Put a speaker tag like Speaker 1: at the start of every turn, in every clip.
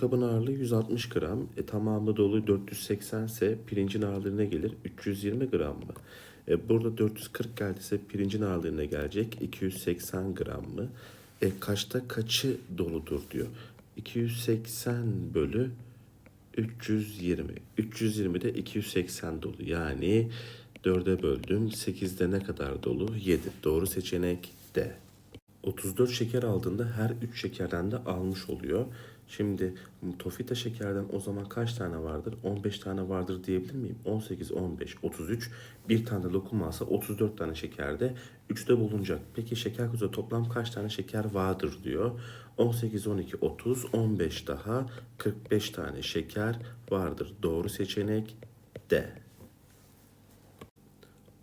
Speaker 1: kabın ağırlığı 160 gram. E, tamamı dolu 480 ise pirincin ağırlığı ne gelir? 320 gram mı? E, burada 440 geldiyse pirincin ağırlığı ne gelecek? 280 gram mı? E, kaçta kaçı doludur diyor. 280 bölü 320. 320 de 280 dolu. Yani 4'e böldüm. 8'de ne kadar dolu? 7. Doğru seçenek D. 34 şeker aldığında her 3 şekerden de almış oluyor. Şimdi Tofita şekerden o zaman kaç tane vardır? 15 tane vardır diyebilir miyim? 18, 15, 33. Bir tane lokum alsa 34 tane şekerde 3'te bulunacak. Peki şeker kutuda toplam kaç tane şeker vardır diyor. 18, 12, 30, 15 daha 45 tane şeker vardır. Doğru seçenek D.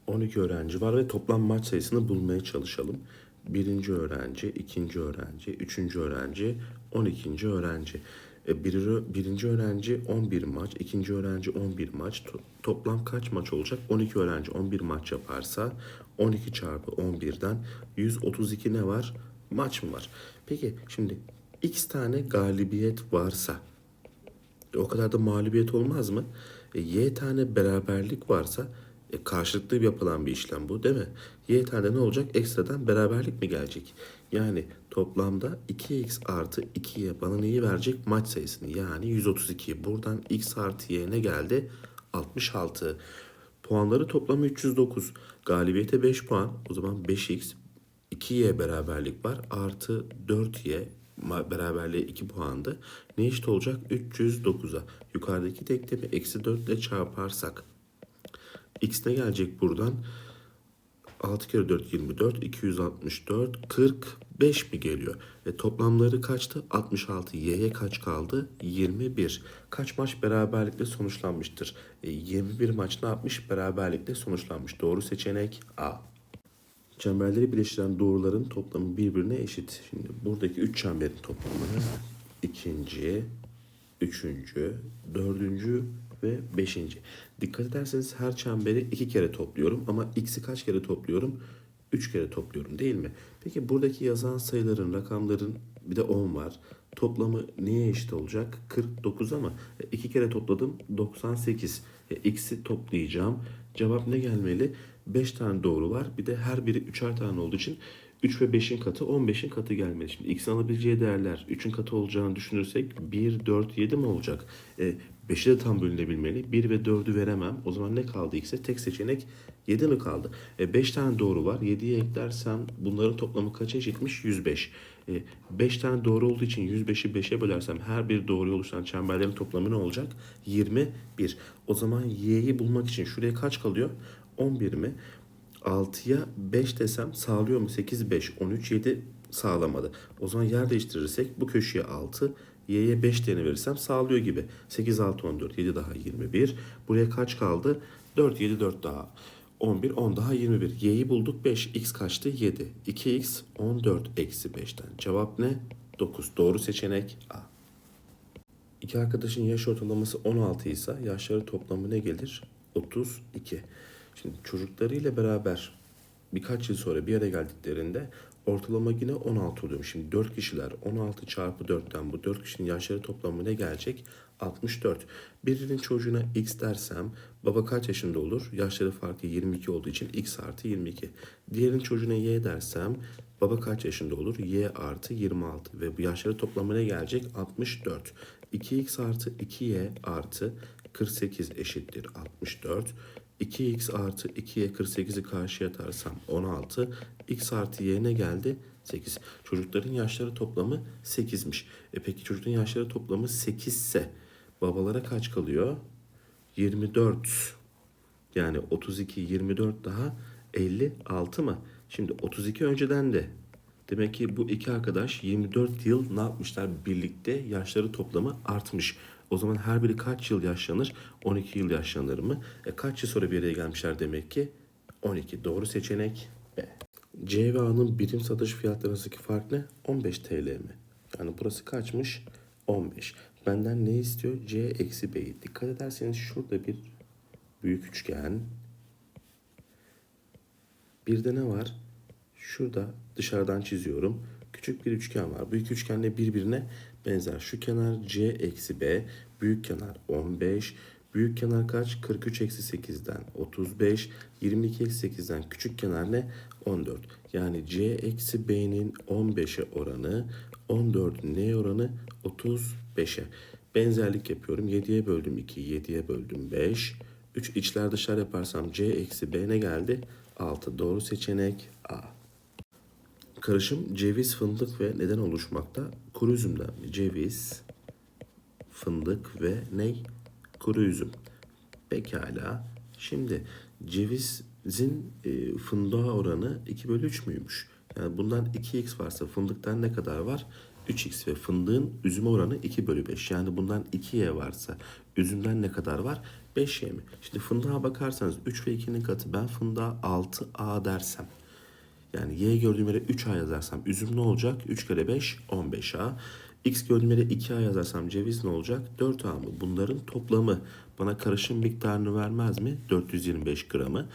Speaker 1: 12 öğrenci var ve toplam maç sayısını bulmaya çalışalım. Birinci öğrenci, ikinci öğrenci, üçüncü öğrenci, 12. öğrenci. E, biri, birinci öğrenci 11 maç, ikinci öğrenci 11 maç. To- toplam kaç maç olacak? 12 öğrenci 11 maç yaparsa 12 çarpı 11'den 132 ne var? Maç mı var? Peki şimdi x tane galibiyet varsa e, o kadar da mağlubiyet olmaz mı? E, y tane beraberlik varsa e, karşılıklı yapılan bir işlem bu değil mi? Y tane ne olacak? Ekstradan beraberlik mi gelecek? Yani toplamda 2x artı 2y bana neyi verecek? Maç sayısını yani 132. Buradan x artı y ne geldi? 66. Puanları toplamı 309. Galibiyete 5 puan. O zaman 5x 2y beraberlik var. Artı 4y ma- beraberliğe 2 puandı. Ne eşit olacak? 309'a. Yukarıdaki denklemi eksi 4 ile çarparsak. X ne gelecek buradan? 6 kere 4 24, 264, 45 mi geliyor? E, toplamları kaçtı? 66. Y'ye kaç kaldı? 21. Kaç maç beraberlikle sonuçlanmıştır? E, 21 maç ne yapmış? Beraberlikle sonuçlanmış. Doğru seçenek A. Çemberleri birleştiren doğruların toplamı birbirine eşit. Şimdi buradaki üç çemberin toplamı ikinci, üçüncü, dördüncü ve beşinci. Dikkat ederseniz her çemberi iki kere topluyorum ama x'i kaç kere topluyorum? Üç kere topluyorum değil mi? Peki buradaki yazan sayıların, rakamların bir de 10 var. Toplamı neye eşit olacak? 49 ama e, iki kere topladım 98. E, x'i toplayacağım. Cevap ne gelmeli? 5 tane doğru var. Bir de her biri 3'er tane olduğu için 3 ve 5'in katı 15'in katı gelmeli. Şimdi x'in alabileceği değerler 3'ün katı olacağını düşünürsek 1, 4, 7 mi olacak? E, 5'i de tam bölünebilmeli. 1 ve 4'ü veremem. O zaman ne kaldı x'e? Tek seçenek 7 mi kaldı? E, 5 tane doğru var. 7'ye eklersem bunların toplamı kaça eşitmiş? 105. E, 5 tane doğru olduğu için 105'i 5'e bölersem her bir doğru oluşan çemberlerin toplamı ne olacak? 21. O zaman y'yi bulmak için şuraya kaç kalıyor? 11 mi? 6'ya 5 desem sağlıyor mu? 8, 5, 13, 7 sağlamadı. O zaman yer değiştirirsek bu köşeye 6, y'ye 5 değerini verirsem sağlıyor gibi. 8, 6, 14, 7 daha 21. Buraya kaç kaldı? 4, 7, 4 daha. 11, 10 daha 21. Y'yi bulduk 5. X kaçtı? 7. 2x 14 eksi 5'ten. Cevap ne? 9. Doğru seçenek A. İki arkadaşın yaş ortalaması 16 ise yaşları toplamı ne gelir? 32. Şimdi çocuklarıyla beraber birkaç yıl sonra bir araya geldiklerinde ortalama yine 16 oluyor. Şimdi 4 kişiler 16 çarpı 4'ten bu 4 kişinin yaşları toplamı ne gelecek? 64. Birinin çocuğuna x dersem baba kaç yaşında olur? Yaşları farklı 22 olduğu için x artı 22. Diğerinin çocuğuna y dersem baba kaç yaşında olur? y artı 26 ve bu yaşları toplamı ne gelecek? 64. 2x artı 2y artı 48 eşittir 64. 2x artı 2y 48'i karşıya atarsam 16. x artı y ne geldi? 8. Çocukların yaşları toplamı 8'miş. E peki çocukların yaşları toplamı 8 ise babalara kaç kalıyor? 24. Yani 32, 24 daha 56 mı? Şimdi 32 önceden de Demek ki bu iki arkadaş 24 yıl ne yapmışlar birlikte yaşları toplamı artmış. O zaman her biri kaç yıl yaşlanır? 12 yıl yaşlanır mı? E kaç yıl sonra bir araya gelmişler demek ki? 12. Doğru seçenek B. C ve A'nın birim satış fiyatları arasındaki fark ne? 15 TL mi? Yani burası kaçmış? 15. Benden ne istiyor? C eksi B'yi. Dikkat ederseniz şurada bir büyük üçgen. Bir de ne var? Şurada dışarıdan çiziyorum. küçük bir üçgen var. Bu iki üçgen de birbirine benzer. Şu kenar c eksi b, büyük kenar 15, büyük kenar kaç? 43 eksi 8'den 35, 22 eksi 8'den küçük kenar ne? 14. Yani c eksi b'nin 15'e oranı, 14'ün neye oranı? 35'e. Benzerlik yapıyorum. 7'ye böldüm 2, 7'ye böldüm 5. 3 içler dışarı yaparsam c eksi b ne geldi? 6. Doğru seçenek A. Karışım ceviz, fındık ve neden oluşmakta? Kuru üzümden? Ceviz, fındık ve ney? Kuru üzüm. Pekala. Şimdi cevizin e, fındığa oranı 2 bölü 3 müymüş? Yani bundan 2x varsa fındıktan ne kadar var? 3x ve fındığın üzüme oranı 2 bölü 5. Yani bundan 2y varsa üzümden ne kadar var? 5y mi? Şimdi fındığa bakarsanız 3 ve 2'nin katı. Ben fındığa 6a dersem yani y gördüğüm yere 3a yazarsam üzüm ne olacak? 3 kere 5 15a. X gördüğüm yere 2a yazarsam ceviz ne olacak? 4a mı? Bunların toplamı bana karışım miktarını vermez mi? 425 gramı.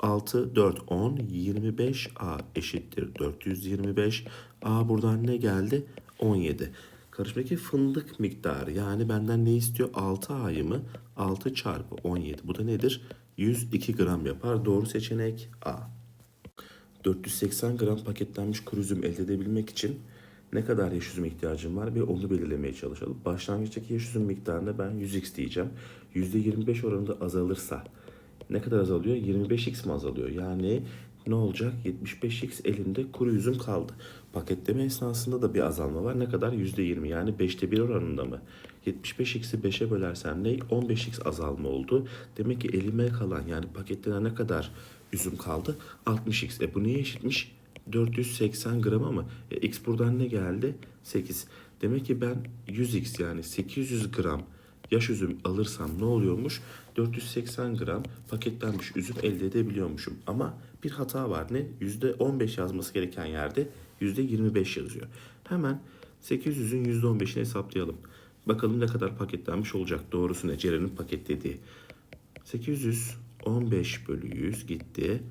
Speaker 1: 6, 4, 10, 25 a eşittir 425. a buradan ne geldi? 17. Karışımdaki fındık miktarı yani benden ne istiyor? 6 a'yı mı? 6 çarpı 17. Bu da nedir? 102 gram yapar. Doğru seçenek A. 480 gram paketlenmiş kuru üzüm elde edebilmek için ne kadar yaş üzüm ihtiyacım var ve onu belirlemeye çalışalım. Başlangıçtaki yaş üzüm miktarına ben 100x diyeceğim. %25 oranında azalırsa ne kadar azalıyor? 25x mi azalıyor? Yani ne olacak? 75x elimde kuru üzüm kaldı. Paketleme esnasında da bir azalma var. Ne kadar? %20 yani 5'te 1 oranında mı? 75x'i 5'e bölersem ne? 15x azalma oldu. Demek ki elime kalan yani paketlenen ne kadar üzüm kaldı? 60x. E bu neye eşitmiş? 480 gram ama e, x buradan ne geldi? 8. Demek ki ben 100x yani 800 gram yaş üzüm alırsam ne oluyormuş? 480 gram paketlenmiş üzüm elde edebiliyormuşum. Ama bir hata var ne? %15 yazması gereken yerde %25 yazıyor. Hemen 800'ün %15'ini hesaplayalım. Bakalım ne kadar paketlenmiş olacak. Doğrusu ne? Ceren'in paketlediği. 815 bölü 100 gitti.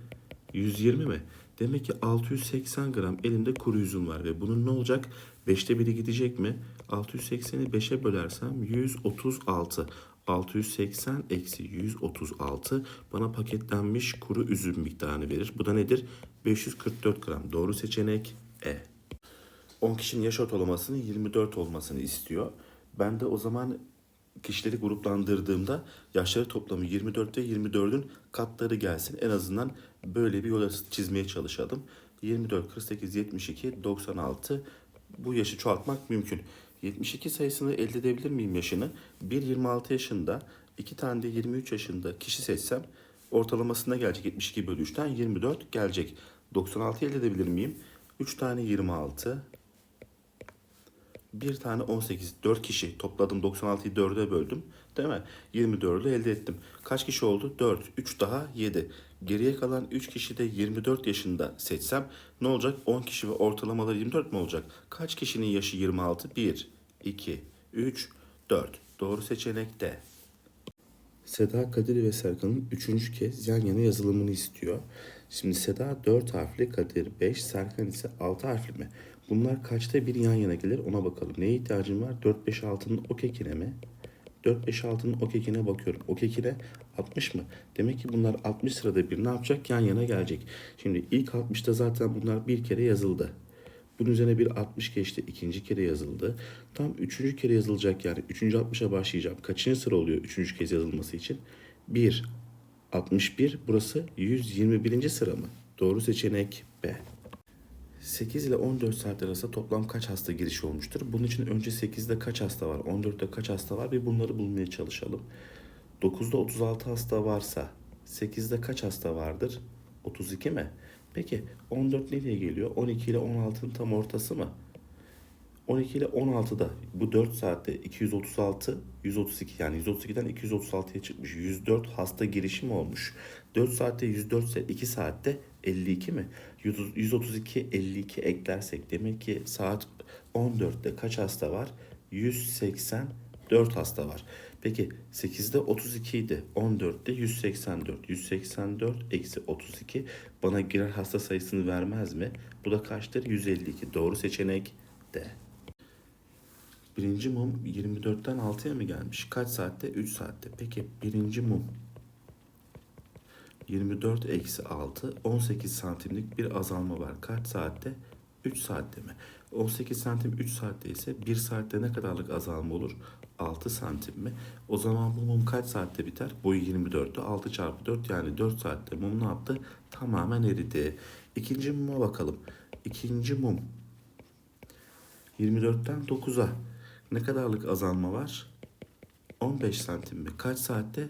Speaker 1: 120 mi? Demek ki 680 gram elimde kuru üzüm var ve bunun ne olacak? 5'te biri gidecek mi? 680'i 5'e bölersem 136. 680 eksi 136 bana paketlenmiş kuru üzüm miktarını verir. Bu da nedir? 544 gram. Doğru seçenek E. 10 kişinin yaş ortalamasının 24 olmasını istiyor. Ben de o zaman kişileri gruplandırdığımda yaşları toplamı 24 ve 24'ün katları gelsin. En azından böyle bir yol çizmeye çalışalım. 24, 48, 72, 96 bu yaşı çoğaltmak mümkün. 72 sayısını elde edebilir miyim yaşını? Bir 26 yaşında, iki tane de 23 yaşında kişi seçsem ortalamasına gelecek 72 bölü 3'ten 24 gelecek. 96 elde edebilir miyim? 3 tane 26, bir tane 18, 4 kişi topladım 96'yı 4'e böldüm. Değil mi? 24'ü elde ettim. Kaç kişi oldu? 4, 3 daha 7. Geriye kalan 3 kişi de 24 yaşında seçsem ne olacak? 10 kişi ve ortalamaları 24 mi olacak? Kaç kişinin yaşı 26? 1, 2, 3, 4. Doğru seçenek D. Seda, Kadir ve Serkan'ın üçüncü kez yan yana yazılımını istiyor. Şimdi Seda 4 harfli, Kadir 5, Serkan ise 6 harfli mi? Bunlar kaçta bir yan yana gelir ona bakalım. Neye ihtiyacım var? 4, 5, 6'nın ok ekine mi? 4, 5, 6'nın ok ekine bakıyorum. Ok ekine 60 mı? Demek ki bunlar 60 sırada bir ne yapacak? Yan yana gelecek. Şimdi ilk 60'ta zaten bunlar bir kere yazıldı. Bunun üzerine bir 60 geçti. ikinci kere yazıldı. Tam üçüncü kere yazılacak yani. Üçüncü 60'a başlayacağım. Kaçıncı sıra oluyor üçüncü kez yazılması için? 1, 61. Burası 121. sıra mı? Doğru seçenek B. 8 ile 14 saat arasında toplam kaç hasta girişi olmuştur? Bunun için önce 8'de kaç hasta var, 14'te kaç hasta var bir bunları bulmaya çalışalım. 9'da 36 hasta varsa 8'de kaç hasta vardır? 32 mi? Peki 14 nereye geliyor? 12 ile 16'nın tam ortası mı? 12 ile 16'da bu 4 saatte 236, 132 yani 132'den 236'ya çıkmış. 104 hasta girişimi olmuş. 4 saatte 104 ise 2 saatte 52 mi? 132, 52 eklersek demek ki saat 14'te kaç hasta var? 184 hasta var. Peki 8'de 32 idi. 14'te 184. 184 eksi 32 bana girer hasta sayısını vermez mi? Bu da kaçtır? 152. Doğru seçenek D. Birinci mum 24'ten 6'ya mı gelmiş? Kaç saatte? 3 saatte. Peki birinci mum 24 eksi 6 18 santimlik bir azalma var. Kaç saatte? 3 saatte mi? 18 santim 3 saatte ise 1 saatte ne kadarlık azalma olur? 6 santim mi? O zaman bu mum kaç saatte biter? Boyu 24'tü. 6 çarpı 4 yani 4 saatte mum ne yaptı? Tamamen eridi. İkinci muma bakalım. İkinci mum 24'ten 9'a ne kadarlık azalma var? 15 santim mi? Kaç saatte?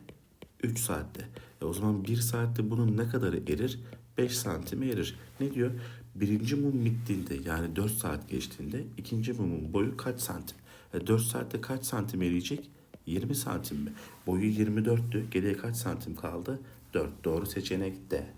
Speaker 1: 3 saatte. E o zaman 1 saatte bunun ne kadarı erir? 5 santime erir. Ne diyor? Birinci mum bittiğinde yani 4 saat geçtiğinde ikinci mumun boyu kaç santim? E 4 saatte kaç santim eriyecek? 20 santim mi? Boyu 24'tü. Geriye kaç santim kaldı? 4. Doğru seçenek D.